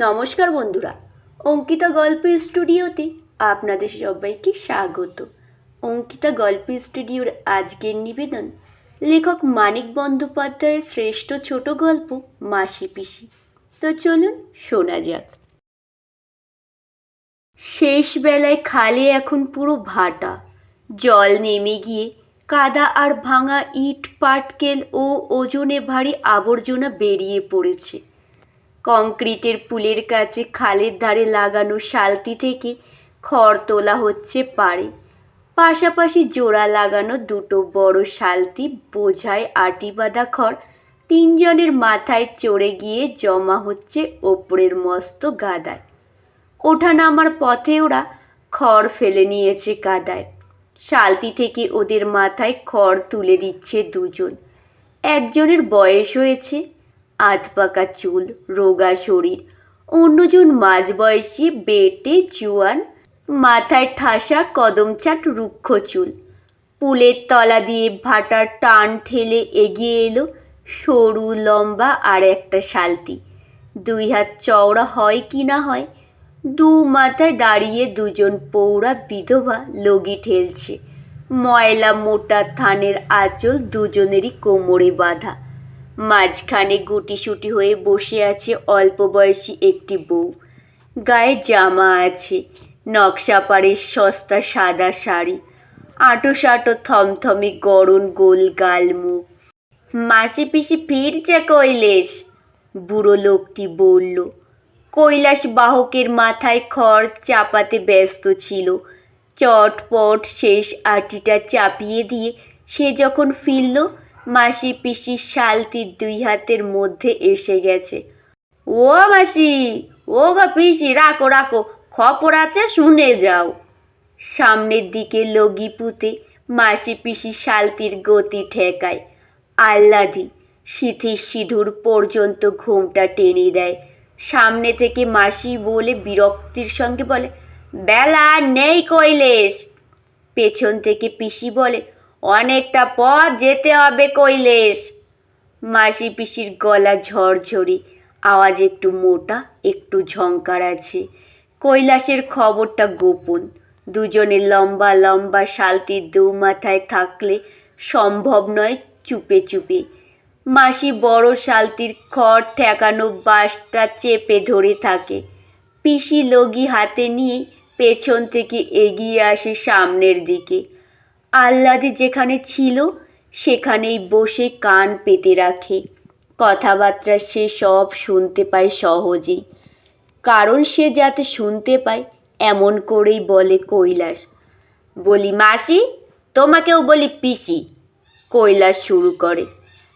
নমস্কার বন্ধুরা, অঙ্কিতা গল্প স্টুডিওতে আপনাদের সবাইকে স্বাগত। অঙ্কিতা গল্প স্টুডিওর আজকের নিবেদন, লেখক মানিক বন্দ্যোপাধ্যায়ের শ্রেষ্ঠ ছোট গল্প মাসি পিসি। তো চলুন শোনা যাক। শেষ বেলায় খালে এখন পুরো ভাটা। জল নেমে গিয়ে কাদা আর ভাঙা ইট, পাটকেল ও ওজনে ভারী আবর্জনা বেরিয়ে পড়েছে। কংক্রিটের পুলের কাছে খালের ধারে লাগানো শালতি থেকে খড় তোলা হচ্ছে পাড়ে। পাশাপাশি জোড়া লাগানো দুটো বড় শালতি বোঝায় আটি বাঁধা খড়, তিনজনের মাথায় চড়ে গিয়ে জমা হচ্ছে ওপরের মস্ত গাদায়। ওঠা নামার পথে ওরা খড় ফেলে নিয়েছে কাদায় শালতি থেকে ওদের মাথায় খড় তুলে দিচ্ছে দুজন। একজনের বয়স হয়েছে আধ পাকা চুল, রোগা শরীর, অন্যজন মাঝবয়সী বেটে জুয়ান, মাথায় ঠাসা কদমচাট রুক্ষ চুল। পুলের তলা দিয়ে ভাটার টান ঠেলে এগিয়ে এলো সরু, লম্বা আর একটা শালতি। দুই হাত চওড়া হয় কি না হয়, দু মাথায় দাঁড়িয়ে দুজন পৌরা বিধবা লগি ঠেলছে। ময়লা মোটা থানের আঁচল দুজনেরই কোমরে বাঁধা। মাঝখানে গুটিসুটি হয়ে বসে আছে অল্প বয়সী একটি বউ। গায়ে জামা আছে, নকশা পাড়ের সস্তা সাদা শাড়ি আটো সাটো থমথমে গরম গোল গাল মুখ। মাসি পিসি ফিরছে কৈলেশ, বুড়ো লোকটি বলল। কৈলাস বাহকের মাথায় খড় চাপাতে ব্যস্ত ছিল। চটপট শেষ আটিটা চাপিয়ে দিয়ে সে যখন ফিরল মাসি পিসি শালতির দুই হাতের মধ্যে এসে গেছে। ও মাসি, ও গো পিসি, রাখো রাখো, খবর আছে, শুনে যাও। সামনের দিকে লগি পুঁতে মাসি পিসি শালতির গতি ঠেকায়। আহ্লাদি সিথির সিঁদুর পর্যন্ত ঘুমটা টেনে দেয়। সামনে থেকে মাসি বলে বিরক্তির সঙ্গে বলে, বেলা নেই কৈলেশ পেছন থেকে পিসি বলে অনেকটা পথ যেতে হবে কৈলেশ। মাসি পিসির গলা ঝরঝরে, আওয়াজ একটু মোটা, একটু ঝংকার আছে। কৈলাসের খবরটা গোপন, দুজনে লম্বা লম্বা শালতির দু মাথায় থাকলে সম্ভব নয় চুপে চুপে। মাসি বড় শালতির খড় ঠেকানো বাঁশটা চেপে ধরে থাকে। পিসি লগি হাতে নিয়ে পেছন থেকে এগিয়ে আসে সামনের দিকে। আহ্লাদে যেখানে ছিল, সেখানেই বসে কান পেতে রাখে। কথাবার্তা সে সব শুনতে পায় সহজেই। কারণ সে যাতে শুনতে পায়, এমন করেই বলে কৈলাস। বলি, মাসি, তোমাকেও বলি পিসি। কৈলাস শুরু করে।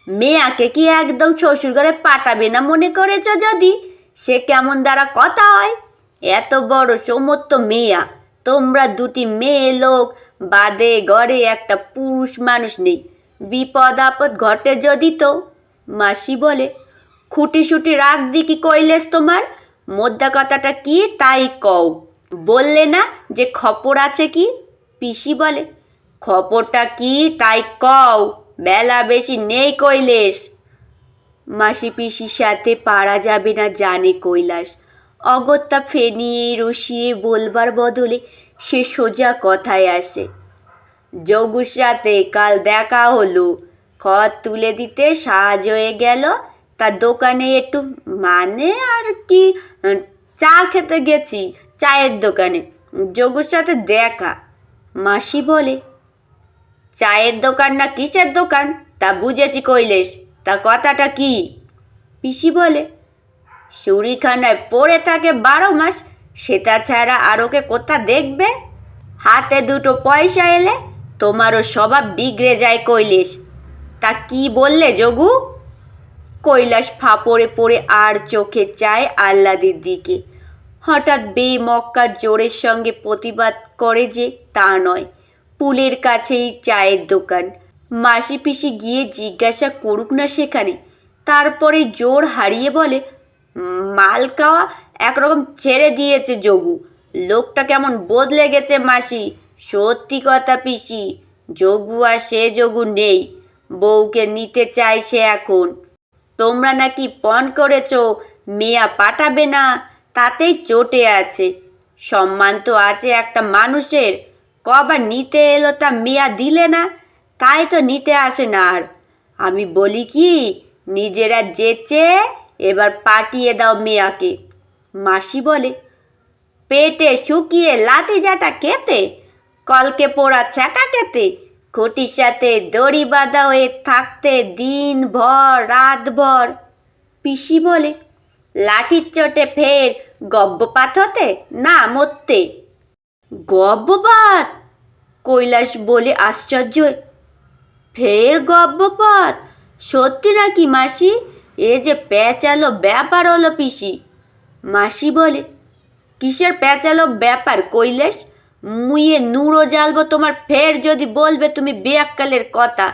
মেয়াকে কি একদম শ্বশুরঘরে পাঠাবে না মনে করেছ যদি? সে কেমন দ্বারা কথা হয়? এত বড় সমস্ত মেয়া। তোমরা দুটি মেয়ে লোক বাদে ঘরে একটা পুরুষ মানুষ নেই। বিপদ আপদ ঘটে যদি তো? মাসি বলে, খুঁটি সুটি রাখ দি কি কইলেস তোমার? মোদ্দা কথাটা কি তাই কও? বললে না যে খপর আছে কি? পিসি বলে, খপরটা কি তাই কও? বেলা বেশি নেই কইলেস। মাসি পিসির সাথে পারা যাবে না জানে কৈলাস। অগত্যা ফেনিয়ে রসিয়ে বলবার বদলে সে সোজা কথায় আসে যোগুর সাথে কাল দেখা হলো। খড় তুলে দিতে সাহায্য হয়ে গেল। তার দোকানে একটু মানে আর কি, চা খেতে গেছি, চায়ের দোকানে। যোগুর সাথে দেখা। মাসি বলে, চায়ের দোকান না কিসের দোকান? তা বুঝেছি কইলেস তা কথাটা কি? পিসি বলে সুরিখানায় পড়ে থাকে বারো মাস সেটা ছাড়া আর ওকে কোথা দেখবে? হাতে দুটো পয়সা এলে তোমারও স্বভাব বিগড়ে যায় কৈলেশ। তা কি বললে, যোগু? কৈলাস ফাপড়ে পড়ে আর চোখে চায় আহ্লাদের দিকে। হঠাৎ বেমক্কা জোরের সঙ্গে প্রতিবাদ করে যে তা নয়, পুলের কাছেই চায়ের দোকান। মাসি পিসি গিয়ে জিজ্ঞাসা করুক না সেখানে, তারপরে জোর হারিয়ে বলে মাল খাওয়া একরকম ছেড়ে দিয়েছে যোগু। লোকটা কেমন বদলে গেছে মাসি। সত্যি কথা পিসি, যোগু আর সে যোগু নেই। বউকে নিতে চায় সে এখন। তোমরা নাকি পণ করেছ, মেয়া পাঠাবে না, তাতেই চটে আছে। সম্মান তো আছে একটা মানুষের। কবার নিতে এলো তা মেয়া দিলে না, তাই তো নিতে আসে না আর। আমি বলি কি, নিজেরা যেচে, এবার পাঠিয়ে দাও মেয়াকে। মাসি বলে, পেটে শুকিয়ে লাতি জাটা খেতে, কলকে পোড়া ছ্যাঁকা খেতে, খুঁটির সাথে দড়ি বাঁধা হয়ে থাকতে দিন ভর রাত ভর পিসি বলে, লাঠির চোটে ফের গব্বপাত হতে, না মরতে। গব্বপাত কৈলাস বলে আশ্চর্য ফের গব্বপাত সত্যি নাকি মাসি? এ যে পেঁচালো ব্যাপার হলো পিসি। মাসি বলে, কিসের পেঁচালো ব্যাপার কৈলাস মুইয়ে নুড়ো জ্বালবো তোমার, ফের যদি বলবে তুমি বেয়াক্কালের কথা।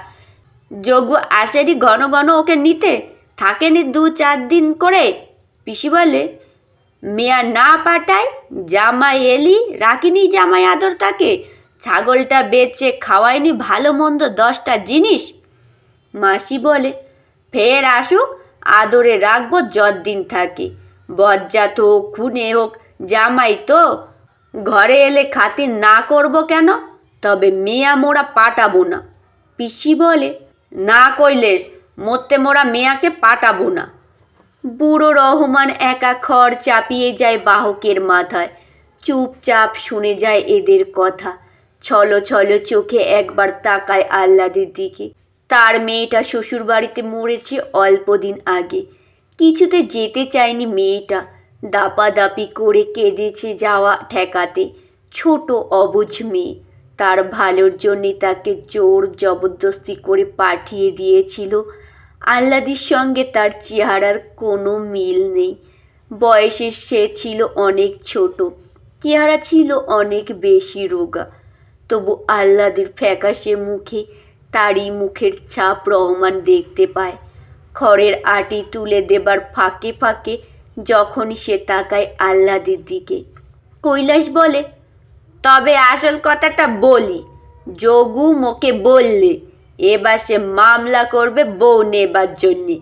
যোগু আসেনি ঘন ঘন ওকে নিতে, থাকেনি দু চার দিন করে। পিসি বলে, মেয়া না পাঠায়, জামাই এলি, রাখিনি জামাই আদর তাকে। ছাগলটা বেচে খাওয়ায়নি ভালো মন্দ দশটা জিনিস। মাসি বলে, ফের আসুক, আদরে রাখব যতদিন থাকে। বজ্জাত হোক, খুনে হোক, জামাই তো। ঘরে এলে খাতির না করব কেন? তবে মেয়া মোরা পাঠাবো না। পিসি বলে, না কইলেস, মরতে মোরা মেয়াকে পাঠাবো না। বুড়ো রহমান একা খড় চাপিয়ে যায় বাহকের মাথায়। চুপচাপ শুনে যায় এদের কথা। ছলো ছলো চোখে একবার তাকায় আহ্লাদের দিকে। তার মেয়েটা শ্বশুর বাড়িতে মরেছে অল্প দিন আগে। কিছুতে যেতে চায়নি মেয়েটা। দাপাদাপি করে কেঁদেছে যাওয়া ঠেকাতে। ছোট অবুঝ মেয়ে। তার ভালোর জন্যে তাকে জোর জবরদস্তি করে পাঠিয়ে দিয়েছিল। আহ্লাদির সঙ্গে তার চেহারার কোনো মিল নেই। বয়সে সে ছিল অনেক ছোট। চেহারা ছিল অনেক বেশি রোগা। তবু আহ্লাদের ফ্যাকাশে মুখে তারই মুখের ছাপ রহমান দেখতে পায়। খড়ের আটি তুলে দেবার ফাঁকে ফাঁকে যখনই সে তাকায় আহ্লাদের দিকে। কৈলাস বলে, তবে আসল কথাটা বলি, যোগু মোকে বললে এবার সে মামলা করবে বউ নেবার জন্যে।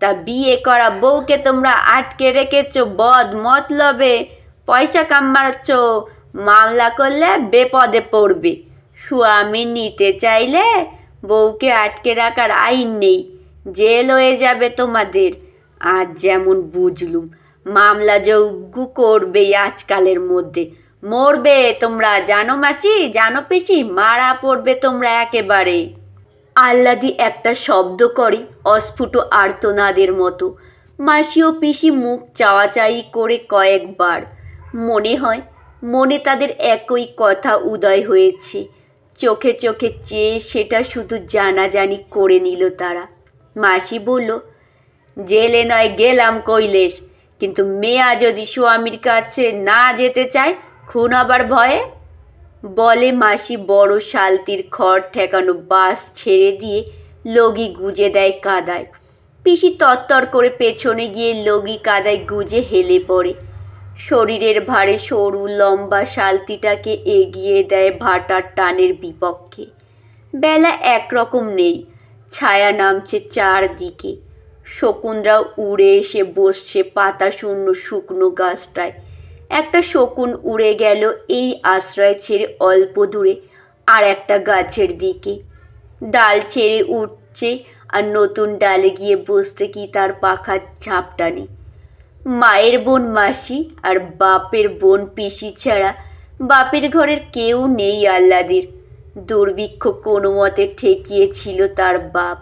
তা বিয়ে করা বউকে তোমরা আটকে রেখেছো বদ মতলবে পয়সা কামাচ্ছ মামলা করলে বেপদে পড়বে। স্বামী নিতে চাইলে বউকে আটকে রাখার আইন নেই। জেল হয়ে যাবে তোমাদের। আজ যেমন বুঝলুম, মামলা যোগ্য করবেই আজকালের মধ্যে। মরবে তোমরা, জানো মাসি, জানো পিসি, মারা পড়বে তোমরা একেবারে। আহ্লাদি একটা শব্দ করে অস্ফুট আর্তনাদের মতো। মাসি ও পিসি মুখ চাওয়াচাই করে কয়েকবার। মনে হয়, মনে তাদের একই কথা উদয় হয়েছে। চোখে চোখে চেয়ে সেটা শুধু জানাজানি করে নিল তারা। মাসি বলল, জেলে নয়, গেলাম কৈলেশ। কিন্তু মেয়া যদি স্বামীর কাছে না যেতে চায়, খুন আবার ভয়ে? বলে মাসি বড় শালতির খড় ঠেকানো বাস ছেড়ে দিয়ে লগি গুজে দেয় কাদায়। পিসি তত্তর করে পেছনে গিয়ে লগি কাদায় গুজে হেলে পড়ে। শরীরের ভারে সরু লম্বা শালতিটাকে এগিয়ে দেয় ভাটার টানের বিপক্ষে। বেলা একরকম নেই। ছায়া নামছে চারদিকে। শকুনরা উড়ে এসে বসছে পাতা শূন্য শুকনো গাছটায়। একটা শকুন উড়ে গেল এই আশ্রয় ছেড়ে অল্প দূরে, আর একটা গাছের দিকে। ডাল ছেড়ে উঠছে, আর নতুন ডালে গিয়ে বসতে কি তার পাখার ঝাপটানি মায়ের বোন মাসি আর বাপের বোন পিসি ছাড়া বাপের ঘরের কেউ নেই আহ্লাদের। দুর্ভিক্ষ কোনো মতে ঠেকিয়েছিল তার বাপ।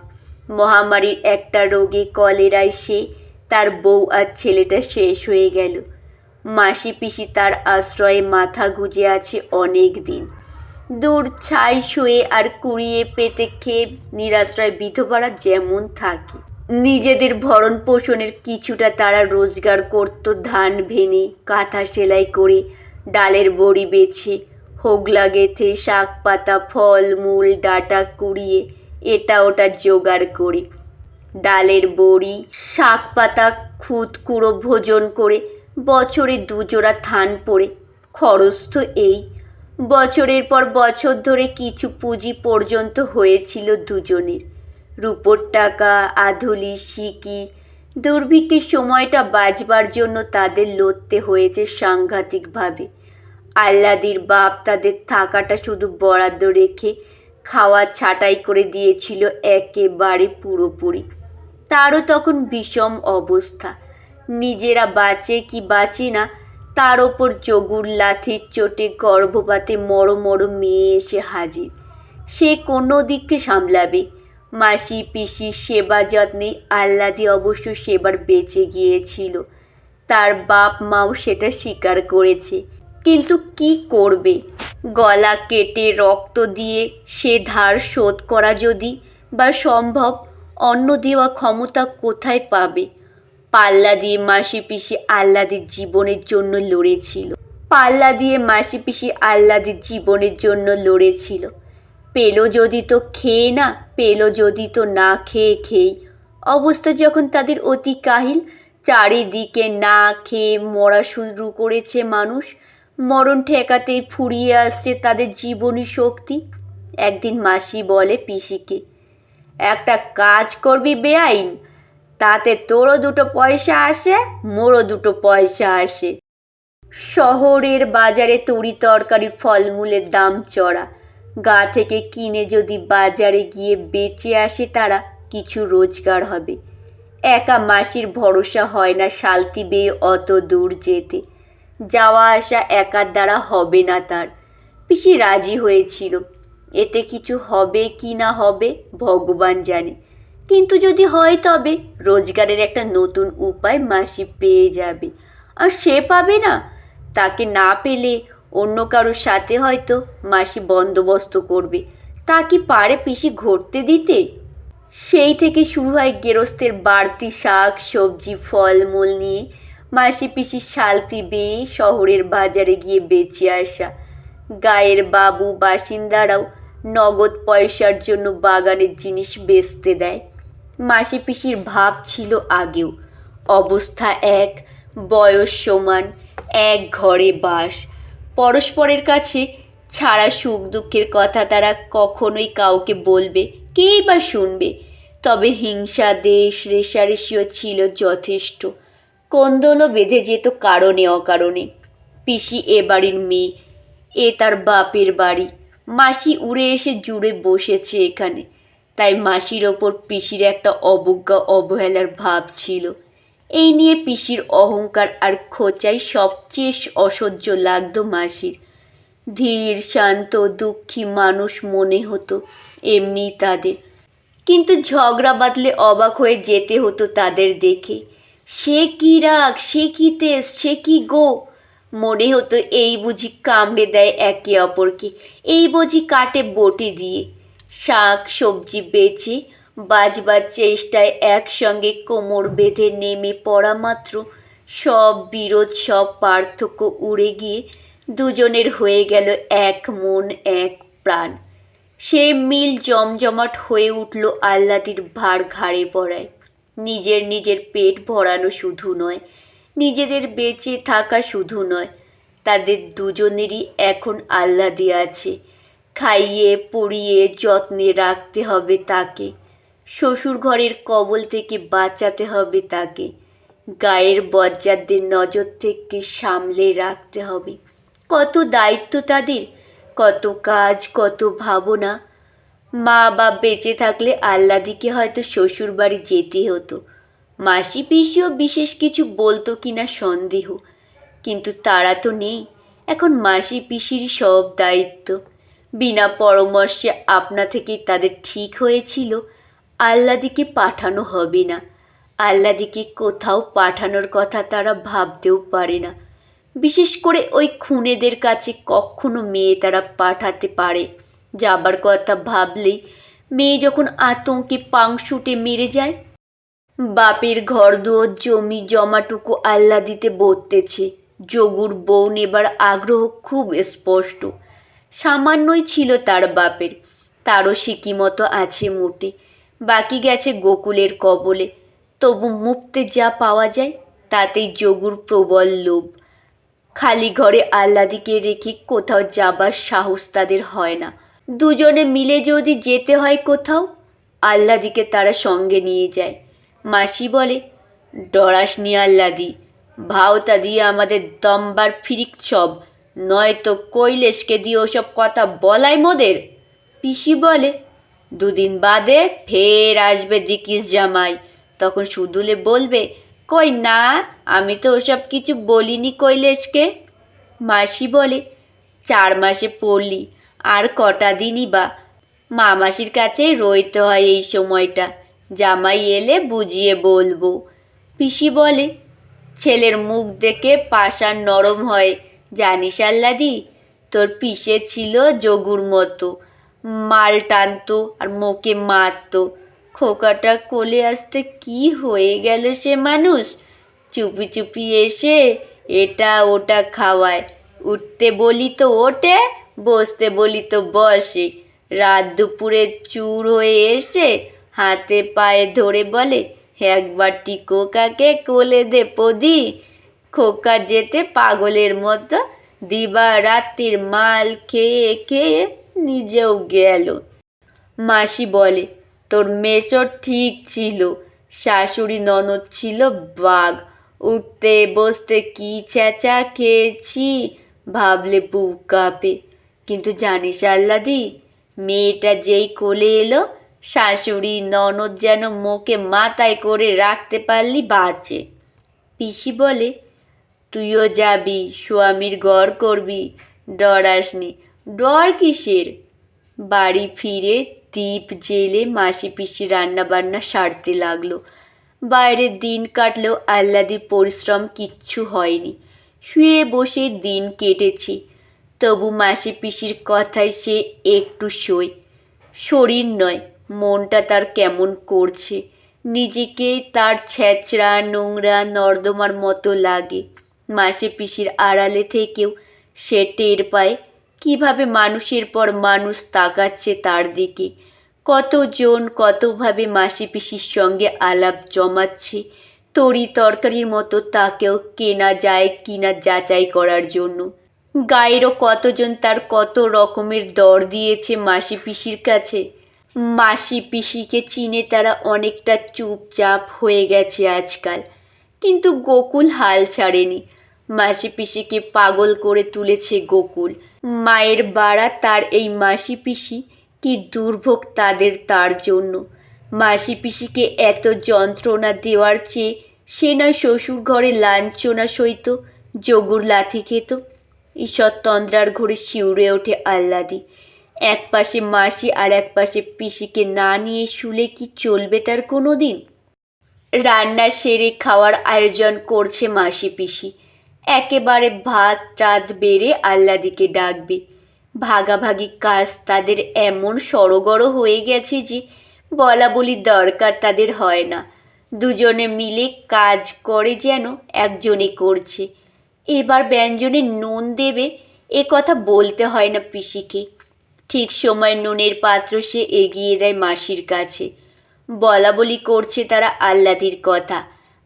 মহামারীর একটা রোগে কলেরায় সে, তার বউ আর ছেলেটা শেষ হয়ে গেল। মাসি পিসি তার আশ্রয়ে মাথা গুজে আছে অনেক দিন। দূর ছাই শুয়ে আর কুড়িয়ে পেতে খেয়ে নিরাশ্রয় বিধবারা যেমন থাকে। নিজেদের ভরণ পোষণের কিছুটা তারা রোজগার করত ধান ভেনে, কাঁথা সেলাই করে, ডালের বড়ি বেছে হোগলা গেথে শাক পাতা, ফল, মূল, ডাটা কুড়িয়ে, এটা ওটা জোগাড় করে। ডালের বড়ি, শাক পাতা, খুদ কুড়ো ভোজন করে, বছরে দুজোড়া থান পড়ে, খরচ তো এই। বছরের পর বছর ধরে কিছু পুঁজি পর্যন্ত হয়েছিল দুজনের। রূপোর টাকা, আধুলি, সিকি, দুর্ভিক্ষের সময়টা বাঁচবার জন্য তাদের লড়তে হয়েছে সাংঘাতিকভাবে। আল্লাদির বাপ তাদের থাকাটা শুধু বরাদ্দ রেখে খাওয়া ছাঁটাই করে দিয়েছিল একেবারে পুরোপুরি। তারও তখন বিষম অবস্থা। নিজেরা বাঁচে কি বাঁচে না, তার ওপর জগুর লাথির চোটে গর্ভপাতে মরো মরো মেয়ে এসে হাজির। সে কোনো দিককে সামলাবে? মাসি পিসি সেবা যত্নে আহ্লাদি অবশ্য সেবার বেঁচে গিয়েছিল। তার বাপ মাও সেটা স্বীকার করেছে। কিন্তু কি করবে? গলা কেটে রক্ত দিয়ে সে ধার শোধ করা যদি বা সম্ভব, অন্ন দেওয়া ক্ষমতা কোথায় পাবে? পাল্লা দিয়ে মাসি পিসি আহ্লাদের জীবনের জন্য লড়েছিল। পাল্লা দিয়ে মাসি পিসি আহ্লাদের জীবনের জন্য লড়েছিল। পেল যদি তো খেয়ে না, পেল যদি তো না খেয়ে খেয়েই। অবস্থা যখন তাদের অতি কাহিল, চারিদিকে না খেয়ে মরা শুরু করেছে মানুষ। মরণ ঠেকাতেই ফুরিয়ে আসছে তাদের জীবনী শক্তি। একদিন মাসি বলে পিসিকে, একটা কাজ করবি বেআইন, তাতে তোরও দুটো পয়সা আসে, মোরও দুটো পয়সা আসে। শহরের বাজারে তরি তরকারির ফলমূলের দাম চড়া, গা থেকে কিনে যদি বাজারে গিয়ে বেচে আসে তারা, কিছু রোজগার হবে। একা মাসির ভরসা হয় না শালতি বেয়ে অত দূর যেতে। যাওয়া আসা একার দ্বারা হবে না তার। পিসি রাজি হয়েছিল। এতে কিছু হবে কি না হবে ভগবান জানে। কিন্তু যদি হয় তবে রোজগারের একটা নতুন উপায় মাসি পেয়ে যাবে। আর সে পাবে না। তাকে না পেলে অন্য কারোর সাথে হয়তো মাসি বন্দোবস্ত করবে। তা কি পারে পিসি ঘটতে দিতে? সেই থেকে শুরু হয় গেরস্তের বাড়তি শাক, সবজি, ফলমূল নিয়ে মাসি পিসি শালতি বেয়ে শহরের বাজারে গিয়ে বেচে আসা। গায়ের বাবু বাসিন্দারাও নগদ পয়সার জন্য বাগানের জিনিস বেচতে দেয়। মাসি পিসির ভাব ছিল আগেও। অবস্থা এক, বয়স সমান, এক ঘরে বাস। পরস্পরের কাছে ছাড়া সুখ দুঃখের কথা তারা কখনোই কাউকে বলবে, কেই বা শুনবে। তবে হিংসা, দেশ, রেশারেশিও ছিল যথেষ্ট। কোন্দলও বেঁধে যেত কারণে অকারণে। পিসি এ বাড়ির মেয়ে, এ তার বাপের বাড়ি। মাসি উড়ে এসে জুড়ে বসেছে এখানে। তাই মাসির ওপর পিসির একটা অবজ্ঞা, অবহেলার ভাব ছিল। এই নিয়ে পিসির অহংকার আর খোঁচাই সবচেয়ে অসহ্য লাগতো মাসির। ধীর, শান্ত, দুঃখী মানুষ মনে হতো এমনি তাদের। কিন্তু ঝগড়া বাঁধলে অবাক হয়ে যেতে হতো তাদের দেখে। সে কি রাগ, সে কি তেজ, সে কি গো? মনে হতো এই বুঝি কামড়ে দেয় একে অপরকে। এই বুঝি কাটে বটি দিয়ে। শাক, সবজি বেচে বাজবার চেষ্টায় একসঙ্গে কোমর বেঁধে নেমে পড়া মাত্র সব বিরোধ, সব পার্থক্য উড়ে গিয়ে দুজনের হয়ে গেল এক মন, এক প্রাণ। সে মিল জমজমাট হয়ে উঠল আহ্লাদির ভার ঘাড়ে পড়ায়। নিজের নিজের পেট ভরানো শুধু নয়, নিজেদের বেঁচে থাকা শুধু নয়, তাদের দুজনেরই এখন আহ্লাদি আছে। খাইয়ে, পড়িয়ে যত্নে রাখতে হবে তাকে শ্বশুর ঘরের কবল থেকে বাঁচাতে হবে তাকে, গায়ের বজ্জাতদের নজর থেকে সামলে রাখতে হবে। কত দায়িত্ব তাদের, কত কাজ, কত ভাবনা মা বাপ বেঁচে থাকলে আহ্লাদিকে হয়তো শ্বশুর বাড়ি যেতে হতো। মাসি, পিসিও বিশেষ কিছু বলতো কিনা সন্দেহ। কিন্তু তারা তো নেই। এখন মাসি, পিসির সব দায়িত্ব। বিনা পরামর্শে আপনা থেকেই তাদের ঠিক হয়েছিল আহ্লাদিকে পাঠানো হবে না। আহ্লাদিকে কোথাও পাঠানোর কথা তারা ভাবতেও পারে না। বিশেষ করে ওই খুনেদের কাছে কখনো মেয়ে তারা পাঠাতে পারে। যাবার কথা ভাবলেই মেয়ে যখন আতঙ্কে পাং পাংশুটে মেরে যায়, বাপের ঘর দুয়ার জমি জমাটুকু আল্লা দিতে বলতেছে। যোগুর বউ নেবার আগ্রহ খুব স্পষ্ট। সামান্যই ছিল তার বাপের। তারও সিকি মতো আছে মোটে। বাকি গেছে গোকুলের কবলে। তবু মুক্তে যা পাওয়া যায়, তাতেই যোগুর প্রবল লোভ। খালি ঘরে আহ্লাদিকে রেখে কোথাও যাবার সাহস তাদের হয় না। দুজনে মিলে যদি যেতে হয় কোথাও আহ্লাদিকে তারা সঙ্গে নিয়ে যায়। মাসি বলে ডরাসনি আল্লাদি, ভাওতা দিয়ে আমাদের দমবার ফিরিক সব, নয়তো কৈলেশকে দিয়ে ওসব কথা বলাই মোদের? পিসি বলে, দুদিন বাদে ফের আসবে দিকিস জামাই। তখন সুদুলে বলবে, কই না, আমি তো ওসব কিছু বলিনি কৈলেশকে? মাসি বলে, চার মাসে পড়লি আর কটা দিনই বা? মামাসির কাছেই রইতে হয় এই সময়টা। জামাই এলে বুঝিয়ে বলব। পিসি বলে, ছেলের মুখ দেখে পাষাণ নরম হয়। জানিস আল্লাদি, তোর পিসে ছিল যোগুর মতো। মাল টানতো আর মোকে মারতো। খোকাটা কোলে আসতে কি হয়ে গেল সে মানুষ? চুপি চুপি এসে এটা ওটা খাওয়ায়। উঠতে বলি তো ওঠে বসতে বলি তো বসে। রাত দুপুরে চুর হয়ে এসে হাতে পায়ে ধরে বলে, একবার টিকোকাকে কোলে দে পদি। খোকা যেতে পাগলের মতো দিবা রাত্রির মাল খেয়ে খেয়ে নিজেও গেল। মাসি বলে, তোর মেসো ঠিক ছিল। শাশুড়ি ননদ ছিল বাঘ। উঠতে বসতে কি চেঁচা খেয়েছি ভাবলে বুক কাঁপে। কিন্তু জানিস আল্লাদি, মেয়েটা যেই কোলে এলো, শাশুড়ি ননদ যেন মোকে মাথায় করে রাখতে পারলি বাঁচে পিসি বলে, তুইও যাবি, স্বামীর ঘর করবি ডর ডরাসনি। ডর কিসের? বাড়ি ফিরে দ্বীপ জেলে মাসি পিসি রান্না বান্না সারতে লাগল। বাইরে দিন কাটলেও আহ্লাদির পরিশ্রম কিচ্ছু হয়নি। শুয়ে বসে দিন কেটেছে। তবু মাসি পিসির কথায় সে একটু সই। শরীর নয়, মনটা তার কেমন করছে। নিজেকে তার ছেঁচড়া, নোংরা, নর্দমার মতো লাগে। মাসি পিসির আড়ালে থেকেও সে টের পায় কীভাবে মানুষের পর মানুষ তাকাচ্ছে তার দিকে। কতজন কতভাবে মাসি পিসির সঙ্গে আলাপ জমাচ্ছে, তরি তরকারির মতো তাকেও কেনা যায় কিনা যাচাই করার জন্য। গায়েরও কতজন তার কত রকমের দর দিয়েছে মাসি পিসির কাছে। মাসি পিসিকে চিনে তারা অনেকটা চুপচাপ হয়ে গেছে আজকাল। কিন্তু গোকুল হাল ছাড়েনি। মাসি পিসিকে পাগল করে তুলেছে গোকুল। মায়ের বাড়া তার এই মাসি পিসি কি দুর্ভোগ তাদের তার জন্য। মাসি পিসিকে এত যন্ত্রণা দেওয়ার চেয়ে সে না শ্বশুর ঘরে লাঞ্ছনা সইত যোগুর লাথি খেত ঈশ্বর তন্দ্রার ঘরে শিউরে ওঠে আহ্লাদি। এক পাশে মাসি আর এক পাশে পিসিকে না নিয়ে শুলে কি চলবে তার কোনো দিন রান্না সেরে খাওয়ার আয়োজন করছে মাসি পিসি। একেবারে ভাত টাত বেড়ে আহ্লাদিকে ডাকবে। ভাগাভাগি কাজ তাদের এমন সড়গড় হয়ে গেছে যে বলা বলি দরকার তাদের হয় না। দুজনে মিলে কাজ করে যেন একজনে করছে। এবার ব্যঞ্জনে নুন দেবে, এ কথা বলতে হয় না পিসিকে। ঠিক সময় নুনের পাত্র সে এগিয়ে দেয় মাসির কাছে। বলা বলি করছে তারা আল্লাদির কথা।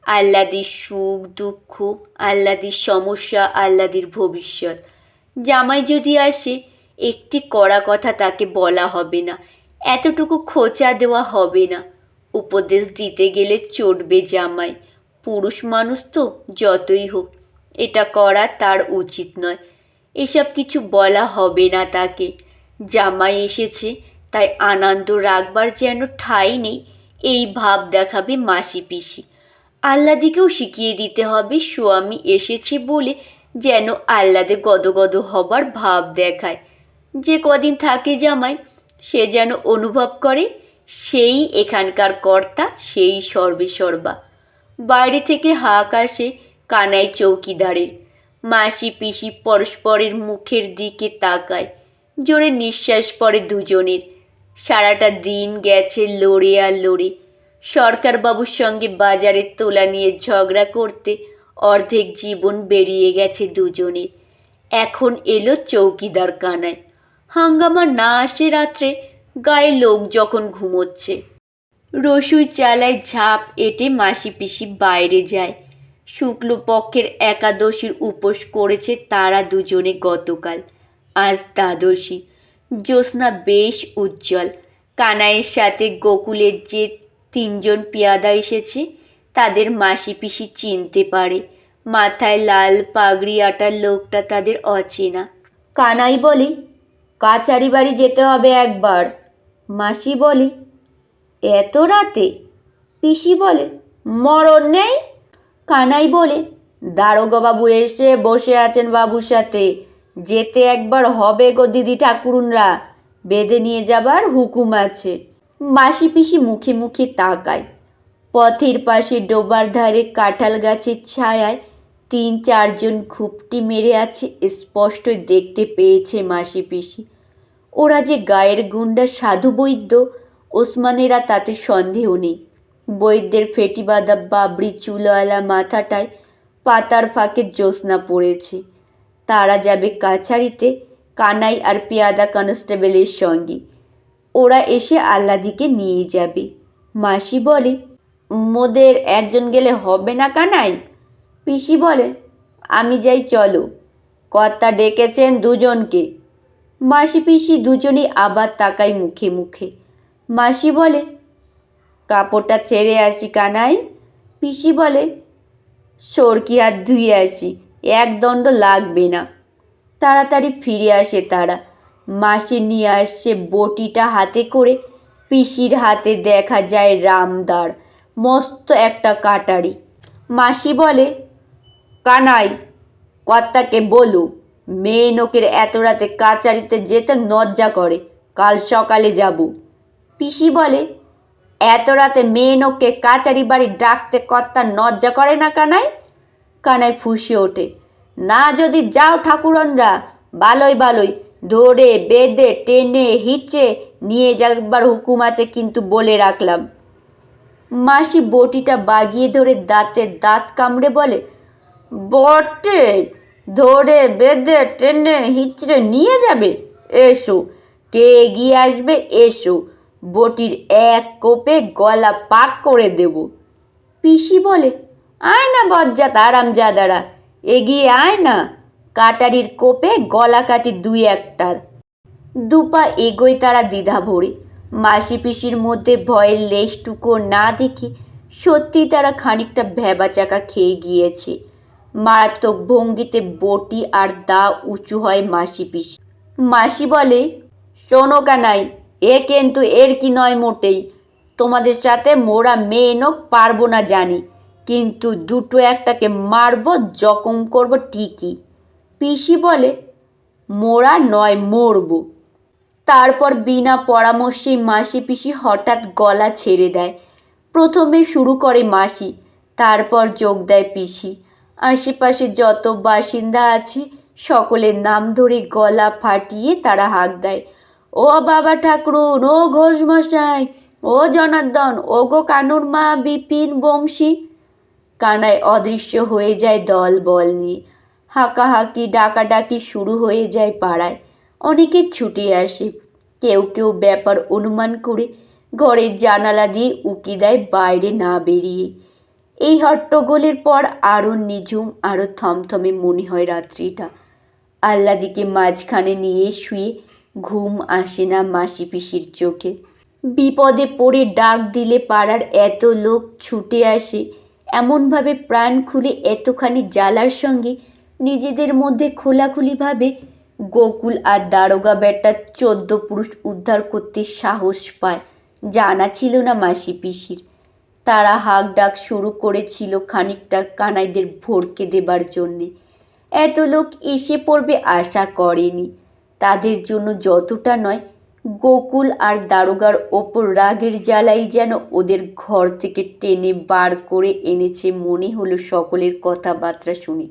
আহ্লাদির সুখ, দুঃখ আহ্লাদির সমস্যা আহ্লাদির ভবিষ্যৎ। জামাই যদি আসে, একটি কড়া কথা তাকে বলা হবে না, এতটুকু খোঁচা দেওয়া হবে না। উপদেশ দিতে গেলে চটবে জামাই। পুরুষ মানুষ তো যতই হোক এটা করা তার উচিত নয়। এসব কিছু বলা হবে না তাকে। জামাই এসেছে, তাই আনন্দ রাখবার যেন ঠাঁই নেই, এই ভাব দেখাবে মাসি পিসি। আহ্লাদিকেও শিখিয়ে দিতে হবে, স্বামী এসেছে বলে যেন আহ্লাদে গদগদ হবার ভাব দেখায়। যে কদিন থাকে জামাই, সে যেন অনুভব করে, সেই এখানকার কর্তা, সেই সর্বে সর্বা বাইরে থেকে হাঁক আসে কানাই চৌকিদারের। মাসি পিসি পরস্পরের মুখের দিকে তাকায়। জোরে নিঃশ্বাস পড়ে দুজনের। সারাটা দিন গেছে লড়ে আর লড়ে। সরকারবাবুর সঙ্গে বাজারে তোলা নিয়ে ঝগড়া করতে অর্ধেক জীবন বেরিয়ে গেছে দুজনের এখন এলো চৌকিদার কানায়। হাঙ্গামা না আসে রাত্রে গায়ে লোক যখন ঘুমোচ্ছে। রসুই চালায় ঝাঁপ এটে মাসি পিসি বাইরে যায়। শুক্লপক্ষের একাদশীর উপোস করেছে তারা দুজনে গতকাল। আজ দ্বাদশী। জ্যোৎস্না বেশ উজ্জ্বল। কানাইয়ের সাথে গোকুলের যে তিনজন পেয়াদা এসেছে, তাদের মাসি পিসি চিনতে পারে। মাথায় লাল পাগড়ি আটার লোকটা তাদের অচেনা। কানাই বলে কাচারি বাড়ি যেতে হবে একবার। মাসি বলে, এত রাতে? পিসি বলে, মরণ নেই? কানাই বলে দারোগা বাবু এসে বসে আছেন বাবুর সাথে। যেতে একবার হবে গো দিদি ঠাকুরুনরা। বেঁধে নিয়ে যাবার হুকুম আছে। মাসি পিসি মুখে মুখে তাকায়। পথের পাশে ডোবার ধারে কাঁঠাল গাছের ছায়ায় তিন চারজন খুপটি মেরে আছে স্পষ্ট দেখতে পেয়েছে মাসি পিসি। ওরা যে গায়ের গুন্ডা সাধু বৈদ্য ওসমানেরা তাতে সন্দেহ নেই। বৈদ্যের ফেটি বাঁধা বাবরি চুলওয়ালা মাথাটায় পাতার ফাঁকে জ্যোৎস্না পড়েছে। তারা যাবে কাছারিতে কানাই আর পেয়াদা কনস্টেবলের সঙ্গে। ওরা এসে আল্লাদিকে নিয়ে যাবে। মাসি বলে, মোদের একজন গেলে হবে না কানাই? পিসি বলে, আমি যাই, চলো। কর্তা ডেকেছেন দুজনকে। মাসি পিসি দুজনেই আবার তাকাই মুখে মুখে। মাসি বলে কাপড়টা ছেড়ে আসি কানাই। পিসি বলে সরকি হাত ধুয়ে আসি? এক দণ্ড লাগবে না। তাড়াতাড়ি ফিরে আসে তারা। মাসি নিয়ে আসছে বটিটা হাতে করে। পিসির হাতে দেখা যায় রামদার, মস্ত একটা কাটারি। মাসি বলে, কানাই, কর্তাকে বলু, মেয়ে নোকের এত রাতে কাচারিতে যেতে লজ্জা করে, কাল সকালে যাব। পিসি বলে এত রাতে মেয়ে নোককে কাচারি বাড়ি ডাকতে কর্তা নজ্জা করে না কানাই? কানাই ফুসে ওঠে। না যদি যাও ঠাকুরনরা ভালোই ভালোই ধরে, বেঁধে, টেনে হিচে নিয়ে যাবার হুকুম আছে কিন্তু বলে রাখলাম। মাসি বটিটা বাগিয়ে ধরে দাঁতে দাঁত কামড়ে বলে, বটে, ধরে, বেঁধে, টেনে, হিচড়ে নিয়ে যাবে। এসো, কে এগিয়ে আসবে, এসো। বটির এক কোপে গলা পাক করে দেব। পিসি বলে, আয় না বজ্জাত আরামজাদারা, এগিয়ে আয় না। কাটারির কোপে গলা কাটি দুই একটার। দুপা এগোয় তারা দ্বিধা ভরে। মাসি পিসির মধ্যে ভয়ের লেশটুকু না দেখে সত্যি তারা খানিকটা ভ্যাবাচাকা খেয়ে গিয়েছে। মারাত্মক ভঙ্গিতে বটি আর দা উঁচু হয় মাসি পিসি। মাসি বলে, শোনো কানাই এ কিন্তু এর কি নয় মোটেই। তোমাদের সাথে মোরা মেয়ে নোক পারব না জানি, কিন্তু দুটো একটাকে মারবো, জখম করব ঠিকই। পিসি বলে, মোরা নয়, মরবো। তারপর বিনা পরামর্শে মাসি পিসি হঠাৎ গলা ছেড়ে দেয়। প্রথমে শুরু করে মাসি, তারপর যোগ দেয় পিসি। আশেপাশে যত বাসিন্দা আছে, সকলের নাম ধরে গলা ফাটিয়ে তারা হাঁক দেয়। ও বাবা ঠাকুরুন, ও ঘোষ মশাই ও জনার্দন ও গো কানুর মা বিপিন বংশী। কানায় অদৃশ্য হয়ে যায় দল বল নিয়ে। হাঁকাহাঁকি, ডাকাডাকি শুরু হয়ে যায় পাড়ায়। অনেকে ছুটে আসে, কেউ কেউ ব্যাপার অনুমান করে ঘরের জানালা দিয়ে উকি দেয় বাইরে না বেরিয়ে। এই হট্টগোলের পর আরও নিঝুম, আরও থমথমে মনে হয় রাত্রিটা। আল্লাদিকে মাঝখানে নিয়ে শুয়ে ঘুম আসে না মাসি পিসির চোখে। বিপদে পড়ে ডাক দিলে পাড়ার এত লোক ছুটে আসে। এমনভাবে প্রাণ খুলে এতখানি জ্বালার সঙ্গে নিজেদের মধ্যে খোলাখুলিভাবে গোকুল আর দারোগা বেটা চোদ্দ পুরুষ উদ্ধার করতে সাহস পায়। জানা ছিল না মাসি পিসির। তারা হাঁক ডাক শুরু করেছিল খানিকটা কানাইদের ভরকে দেবার জন্যে। এত লোক এসে পড়বে আশা করেনি। তাদের জন্য যতটা নয়, গোকুল আর দারোগার ওপর রাগের জ্বালাই যেন ওদের ঘর থেকে টেনে বার করে এনেছে মনে হলো সকলের কথাবার্তা শুনে।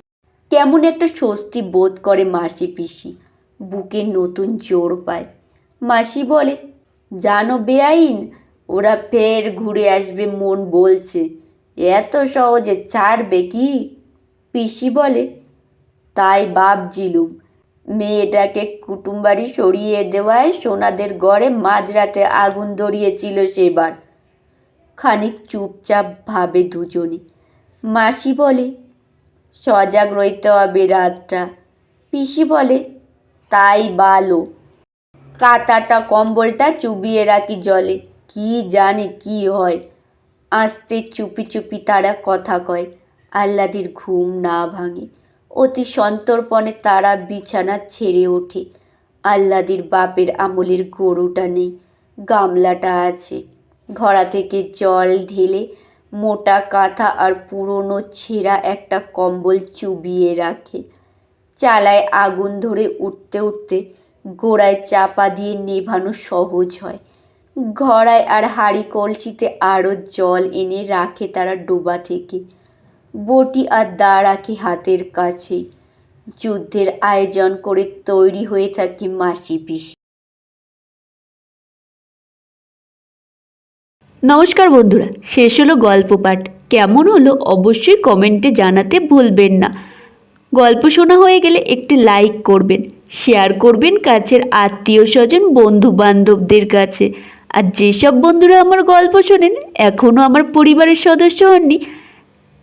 কেমন একটা স্বস্তি বোধ করে মাসি পিসি, বুকে নতুন জোর পায়। মাসি বলে, জানো বেআইন, ওরা ফের ঘুরে আসবে মন বলছে, এত সহজে ছাড়বে কি? পিসি বলে, তাই ভাবছিলুম মেয়েটাকে কুটুমবাড়ি সরিয়ে দেওয়ায় সোনাদের গড়ে মাঝরাতে আগুন ধরিয়েছিল সেবার। খানিক চুপচাপ ভাবে দুজনে। মাসি বলে, সজাগ রইতে হবে রাতটা। পিসি বলে, তাই বালো। কাতাটা কম্বলটা চুবিয়ে রাখি জলে। কি জানি কি হয়? আস্তে চুপি চুপি তারা কথা কয়। আহ্লাদির ঘুম না ভাঙে। অতি সন্তর্পণে তারা বিছানা ছেড়ে ওঠে। আহ্লাদির বাপের আমলের গরুটা নেই, গামলাটা আছে। ঘড়া থেকে জল ঢেলে মোটা কাঁথা আর পুরনো ছেঁড়া একটা কম্বল চুবিয়ে রাখে। চালায় আগুন ধরে উঠতে উঠতে গোড়ায় চাপা দিয়ে নেভানো সহজ হয়। ঘড়ায় আর হাঁড়ি কলসিতে আরও জল এনে রাখে তারা ডোবা থেকে। বটি আর দা হাতের কাছেই যুদ্ধের আয়োজন করে তৈরি হয়ে থাকে মাসি পিসি নমস্কার বন্ধুরা, শেষ হলো গল্প পাঠ। কেমন হলো অবশ্যই কমেন্টে জানাতে ভুলবেন না। গল্প শোনা হয়ে গেলে একটি লাইক করবেন শেয়ার করবেন কাছের আত্মীয় স্বজন বন্ধু বান্ধবদের কাছে। আর যেসব বন্ধুরা আমার গল্প শোনেন এখনও আমার পরিবারের সদস্য হননি